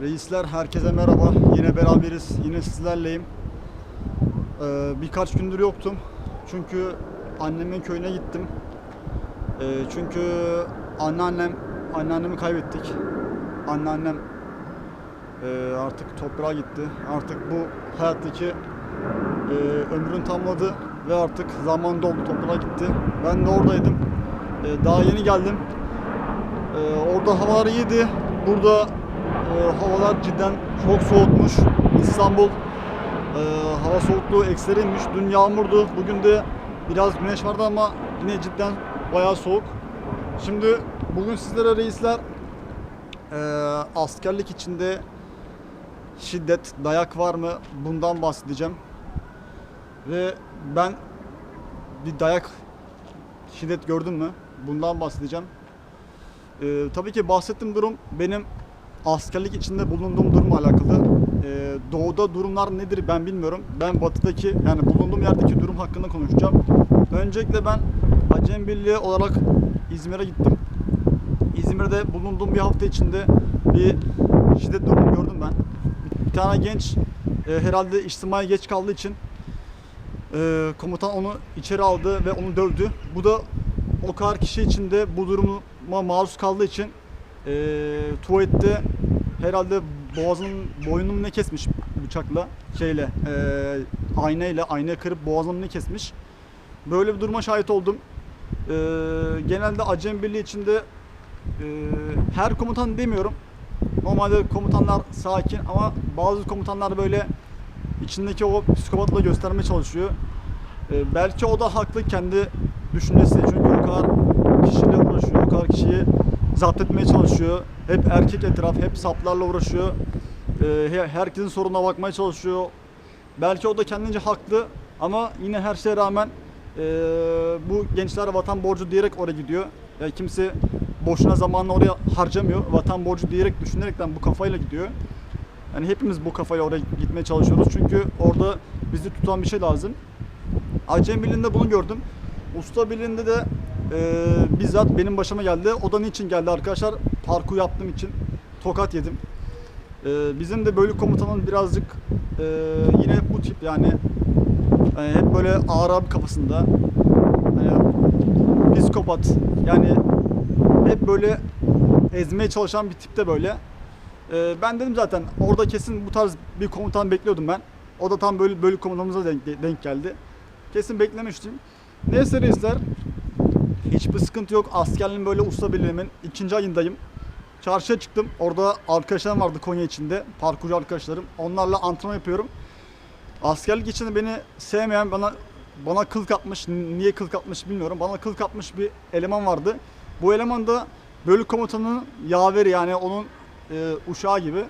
Reisler herkese merhaba. Yine beraberiz. Yine sizlerleyim. Ee, birkaç gündür yoktum. Çünkü annemin köyüne gittim. Ee, çünkü anneannem, anneannemi kaybettik. Anneannem e, artık toprağa gitti. Artık bu hayattaki e, ömrünü tamamladı ve artık zaman doldu toprağa gitti. Ben de oradaydım. Ee, daha yeni geldim. Ee, orada havalar iyiydi. Burada e, havalar cidden çok soğukmuş. İstanbul e, hava soğukluğu ekseriymiş. Dün yağmurdu. Bugün de biraz güneş vardı ama yine cidden bayağı soğuk. Şimdi bugün sizlere reisler e, askerlik içinde şiddet, dayak var mı? Bundan bahsedeceğim. Ve ben bir dayak şiddet gördüm mü? Bundan bahsedeceğim. Ee, tabii ki bahsettiğim durum benim askerlik içinde bulunduğum durumla alakalı. Ee, doğuda durumlar nedir ben bilmiyorum. Ben batıdaki yani bulunduğum yerdeki durum hakkında konuşacağım. Öncelikle ben Acem Birliği olarak İzmir'e gittim. İzmir'de bulunduğum bir hafta içinde bir şiddet durumu gördüm ben. Bir tane genç e, herhalde içtimaya geç kaldığı için e, komutan onu içeri aldı ve onu dövdü. Bu da o kadar kişi içinde bu duruma maruz kaldığı için e, tuvalette herhalde boğazının boynunu ne kesmiş bıçakla şeyle e, aynayla aynayı kırıp boğazını ne kesmiş. Böyle bir duruma şahit oldum. E, genelde Acem Birliği içinde e, her komutan demiyorum. Normalde komutanlar sakin ama bazı komutanlar böyle içindeki o psikopatla göstermeye çalışıyor. Ee, belki o da haklı kendi düşüncesi çünkü o kadar kişiyle uğraşıyor, o kadar kişiyi zapt etmeye çalışıyor. Hep erkek etraf, hep saplarla uğraşıyor. He- herkesin sorununa bakmaya çalışıyor. Belki o da kendince haklı ama yine her şeye rağmen ee, bu gençler vatan borcu diyerek oraya gidiyor. Yani kimse boşuna zamanını oraya harcamıyor. Vatan borcu diyerek düşünerekten bu kafayla gidiyor. Yani hepimiz bu kafayla oraya gitmeye çalışıyoruz. Çünkü orada bizi tutan bir şey lazım. Acem Birliği'nde bunu gördüm. Usta Birliği'nde de e, bizzat benim başıma geldi. O da niçin geldi arkadaşlar? Parkur yaptığım için tokat yedim. E, bizim de bölük komutanın birazcık e, yine bu tip yani e, hep böyle ağır abi kafasında. Hani psikopat yani hep böyle ezmeye çalışan bir tipte böyle. Ee, ben dedim zaten orada kesin bu tarz bir komutan bekliyordum ben. O da tam böyle bölük komutanımıza denk, denk geldi. Kesin beklemiştim. Neyse reisler hiçbir sıkıntı yok. Askerliğin böyle usta birliğimin ikinci ayındayım. Çarşıya çıktım. Orada arkadaşlarım vardı Konya içinde. Parkurcu arkadaşlarım. Onlarla antrenman yapıyorum. Askerlik içinde beni sevmeyen bana bana kıl kapmış. Niye kıl kapmış bilmiyorum. Bana kıl kapmış bir eleman vardı. Bu eleman da bölük komutanının yaveri yani onun e, uşağı gibi.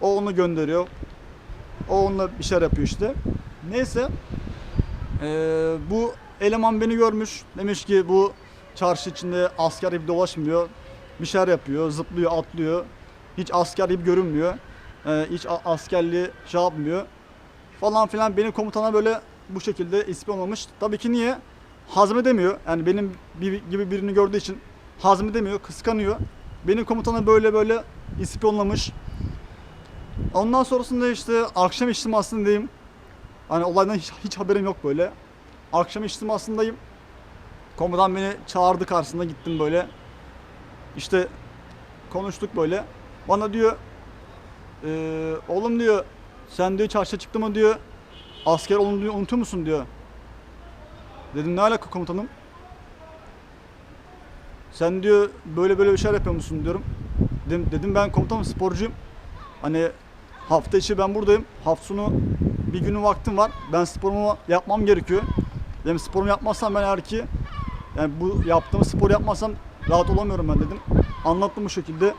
O onu gönderiyor. O onunla bir şeyler yapıyor işte. Neyse. e, bu eleman beni görmüş. Demiş ki bu çarşı içinde asker gibi dolaşmıyor. Bir şeyler yapıyor. Zıplıyor, atlıyor. Hiç asker gibi görünmüyor. E, hiç askerliği şey yapmıyor. Falan filan beni komutana böyle bu şekilde ispiyonlamış. Tabii ki niye? Hazmedemiyor. Yani benim gibi birini gördüğü için hazmedemiyor, kıskanıyor. Benim komutana böyle böyle ispiyonlamış. Ondan sonrasında işte akşam içtimasındayım. Hani olaydan hiç, hiç haberim yok böyle. Akşam içtimasındayım. Komutan beni çağırdı karşısında gittim böyle. İşte konuştuk böyle. Bana diyor "Ee, oğlum diyor sen diyor çarşıya çıktı mı diyor asker olun diyor unutuyor musun diyor. Dedim ne alaka komutanım? Sen diyor böyle böyle bir şeyler yapıyor musun diyorum. Dedim, dedim ben komutanım sporcuyum. Hani hafta içi ben buradayım. Hafta sonu bir günün vaktim var. Ben sporumu yapmam gerekiyor. Dedim sporumu yapmazsam ben eğer ki yani bu yaptığım spor yapmazsam rahat olamıyorum ben dedim. Anlattım bu şekilde.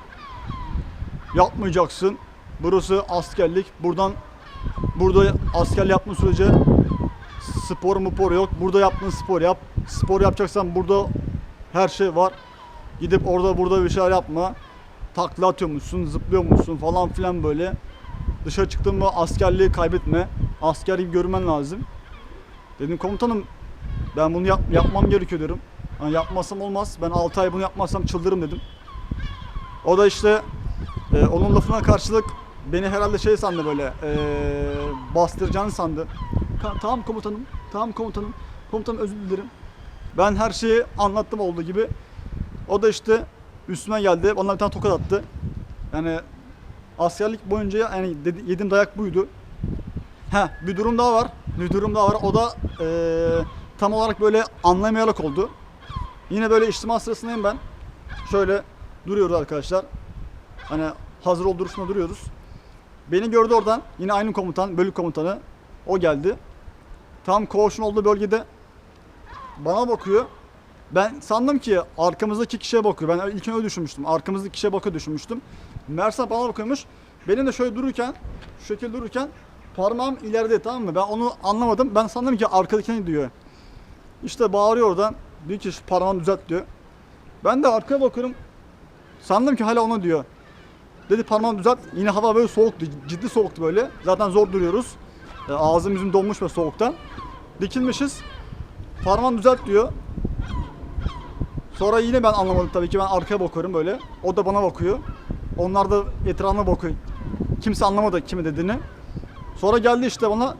Yapmayacaksın. Burası askerlik. Buradan burada askerlik yaptığın sürece spor mupor yok. Burada yaptığın spor yap. Spor yapacaksan burada her şey var. Gidip orada burada bir şeyler yapma. Takla atıyormuşsun, zıplıyormuşsun falan filan böyle. Dışarı çıktın mı askerliği kaybetme. Asker gibi görmen lazım. Dedim komutanım ben bunu yap- yapmam gerekiyor diyorum. Yani yapmasam olmaz. Ben 6 ay bunu yapmazsam çıldırırım dedim. O da işte e, onun lafına karşılık beni herhalde şey sandı böyle e, bastıracağını sandı. "Ka- tamam komutanım, tamam komutanım, komutanım özür dilerim. Ben her şeyi anlattım olduğu gibi. O da işte üstüme geldi, bana bir tane tokat attı. Yani askerlik boyunca yani dedi, yediğim dayak buydu. Ha bir durum daha var. Bir durum daha var. O da eee, tam olarak böyle anlamayarak oldu. Yine böyle içtima sırasındayım ben. Şöyle duruyoruz arkadaşlar. Hani hazır ol duruşuna duruyoruz. Beni gördü oradan. Yine aynı komutan, bölük komutanı. O geldi. Tam koğuşun olduğu bölgede bana bakıyor. Ben sandım ki arkamızdaki kişiye bakıyor. Ben ilk öyle düşünmüştüm. Arkamızdaki kişiye bakıyor düşünmüştüm. Meğerse bana bakıyormuş. Benim de şöyle dururken, şu şekilde dururken parmağım ileride tamam mı? Ben onu anlamadım. Ben sandım ki arkadakini diyor. İşte bağırıyor oradan. Diyor ki şu parmağını düzelt diyor. Ben de arkaya bakıyorum. Sandım ki hala ona diyor. Dedi parmağını düzelt. Yine hava böyle soğuktu. Ciddi soğuktu böyle. Zaten zor duruyoruz. E, ağzım yüzüm donmuş ve soğuktan. Dikilmişiz. Parmağını düzelt diyor. Sonra yine ben anlamadım tabii ki. Ben arkaya bakıyorum böyle. O da bana bakıyor. Onlar da etrafına bakıyor. Kimse anlamadı kimi dediğini. Sonra geldi işte bana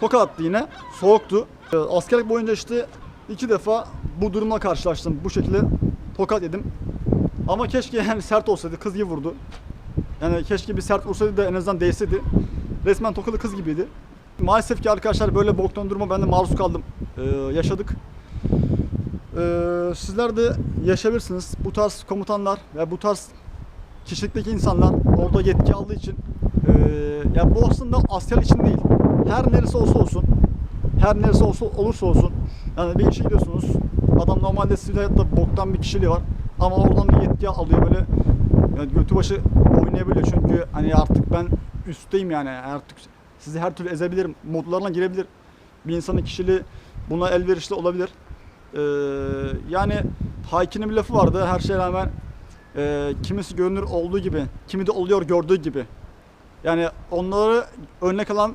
tokat attı yine. Soğuktu. Ee, Askerlik boyunca işte iki defa bu durumla karşılaştım. Bu şekilde tokat yedim. Ama keşke yani sert olsaydı. Kız gibi vurdu. Yani keşke bir sert vursaydı da en azından değseydi. Resmen tokalı kız gibiydi. Maalesef ki arkadaşlar böyle boktan duruma ben de maruz kaldım. Ee, yaşadık. Ee, sizler de yaşayabilirsiniz. Bu tarz komutanlar ve bu tarz kişilikteki insanlar orada yetki aldığı için ee, ya bu aslında asker için değil. Her neresi olsa olsun her neresi olsa olursa olsun yani bir işe gidiyorsunuz adam normalde sivil hayatta boktan bir kişiliği var ama oradan bir yetki alıyor böyle yani götü başı oynayabiliyor çünkü hani artık ben üstteyim yani artık sizi her türlü ezebilirim modlarına girebilir bir insanın kişiliği buna elverişli olabilir ee, yani Hayki'nin bir lafı vardı her şeye rağmen e, kimisi görünür olduğu gibi kimi de oluyor gördüğü gibi yani onları örnek alan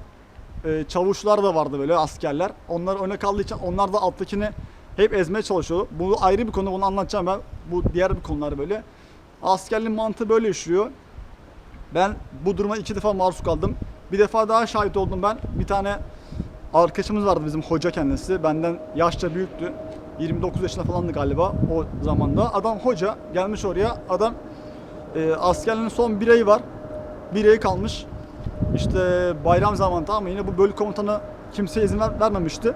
e, çavuşlar da vardı böyle askerler. Onlar örnek aldığı için onlar da alttakini hep ezmeye çalışıyor. Bu ayrı bir konu bunu anlatacağım ben. Bu diğer bir konular böyle. Askerliğin mantığı böyle işliyor. Ben bu duruma iki defa maruz kaldım. Bir defa daha şahit oldum ben. Bir tane arkadaşımız vardı bizim hoca kendisi. Benden yaşça büyüktü. 29 yaşında falandı galiba o zamanda. Adam hoca gelmiş oraya. Adam e, askerliğin son bir ayı var. Bir ayı kalmış. İşte bayram zamanı tamam mı? Yine bu bölük komutanı kimseye izin ver- vermemişti.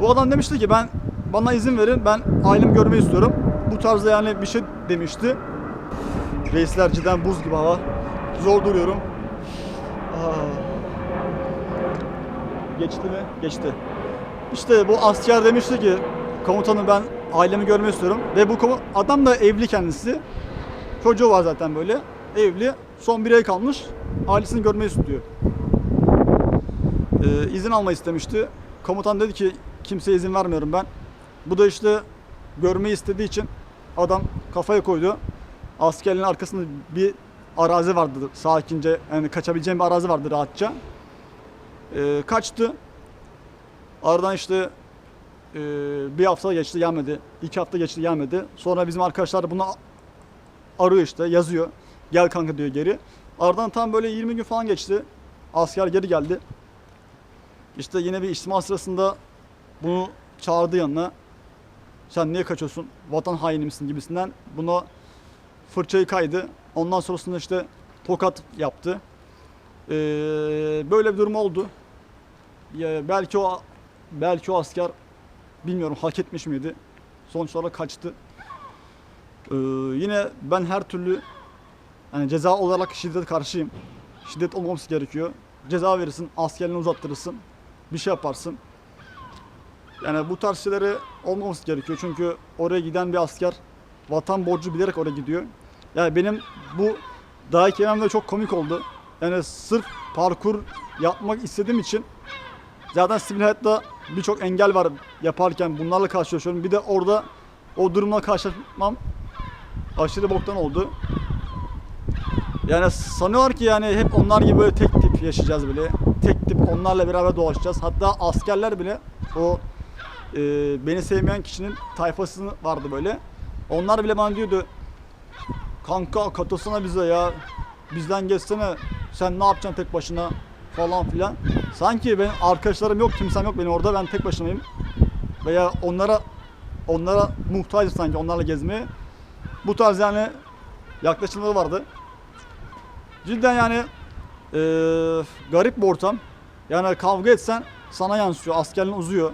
Bu adam demişti ki ben bana izin verin ben ailemi görmeyi istiyorum. Bu tarzda yani bir şey demişti. Reisler cidden buz gibi hava. Zor duruyorum. Aa. Geçti mi? Geçti. İşte bu asker demişti ki komutanım ben ailemi görmeyi istiyorum. Ve bu adam da evli kendisi. Çocuğu var zaten böyle. Evli. Son bir ay kalmış. Ailesini görmeyi istiyor. Ee, izin almayı istemişti. Komutan dedi ki kimseye izin vermiyorum ben. Bu da işte görmeyi istediği için adam kafaya koydu. Askerliğin arkasında bir arazi vardı sakince yani kaçabileceğim bir arazi vardı rahatça. Ee, kaçtı. Aradan işte e, bir hafta geçti gelmedi. iki hafta geçti gelmedi. Sonra bizim arkadaşlar bunu arıyor işte yazıyor. Gel kanka diyor geri. Aradan tam böyle 20 gün falan geçti. Asker geri geldi. İşte yine bir içtima sırasında bunu çağırdı yanına. Sen niye kaçıyorsun? Vatan haini misin gibisinden. Buna fırçayı kaydı. Ondan sonrasında işte tokat yaptı. Ee, böyle bir durum oldu. Ya belki o belki o asker bilmiyorum hak etmiş miydi? Sonuç olarak kaçtı. Ee, yine ben her türlü yani ceza olarak şiddete karşıyım. Şiddet olmaması gerekiyor. Ceza verirsin, askerliğini uzattırırsın. Bir şey yaparsın. Yani bu tarz şeylere olmaması gerekiyor. Çünkü oraya giden bir asker vatan borcu bilerek oraya gidiyor. Yani benim bu dayak yemem de çok komik oldu. Yani sırf parkur yapmak istediğim için zaten sivil hayatta birçok engel var yaparken bunlarla karşılaşıyorum. Bir de orada o durumla karşılaşmam aşırı boktan oldu. Yani sanıyorlar ki yani hep onlar gibi böyle tek tip yaşayacağız bile. Tek tip onlarla beraber dolaşacağız. Hatta askerler bile o e, beni sevmeyen kişinin tayfası vardı böyle. Onlar bile bana diyordu kanka katılsana bize ya bizden geçsene sen ne yapacaksın tek başına falan filan. Sanki benim arkadaşlarım yok kimsem yok benim orada ben tek başımayım. Veya onlara onlara muhtacız sanki onlarla gezmeye. Bu tarz yani yaklaşımları vardı. Cidden yani eee, garip bir ortam. Yani kavga etsen sana yansıyor. Askerliğin uzuyor.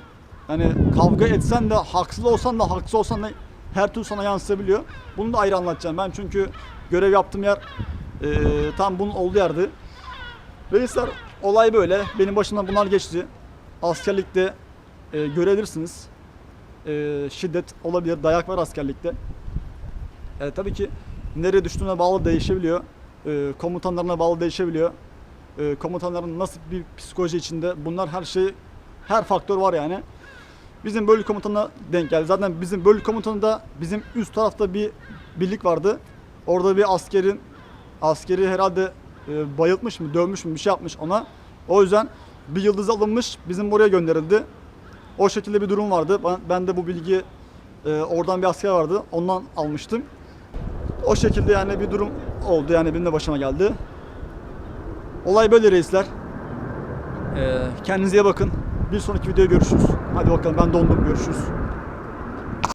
Yani kavga etsen de haksız olsan da haksız olsan da her türlü sana yansıyabiliyor. Bunu da ayrı anlatacağım ben çünkü görev yaptığım yer eee, tam bunun olduğu yerdi. Reisler olay böyle. Benim başımdan bunlar geçti. Askerlikte eee görebilirsiniz. Eee, şiddet olabilir. Dayak var askerlikte. E, tabii ki nereye düştüğüne bağlı değişebiliyor. E, komutanlarına bağlı değişebiliyor. E, komutanların nasıl bir psikoloji içinde bunlar her şey her faktör var yani. Bizim bölük komutanına denk geldi. Zaten bizim bölük komutanında bizim üst tarafta bir birlik vardı. Orada bir askerin askeri herhalde e, bayıltmış mı, dövmüş mü bir şey yapmış ona. O yüzden bir yıldız alınmış, bizim buraya gönderildi. O şekilde bir durum vardı. Ben, ben de bu bilgi e, oradan bir asker vardı. Ondan almıştım. O şekilde yani bir durum oldu yani benim de başıma geldi. Olay böyle reisler. Ee, kendinize iyi bakın. Bir sonraki videoya görüşürüz. Hadi bakalım ben dondum görüşürüz.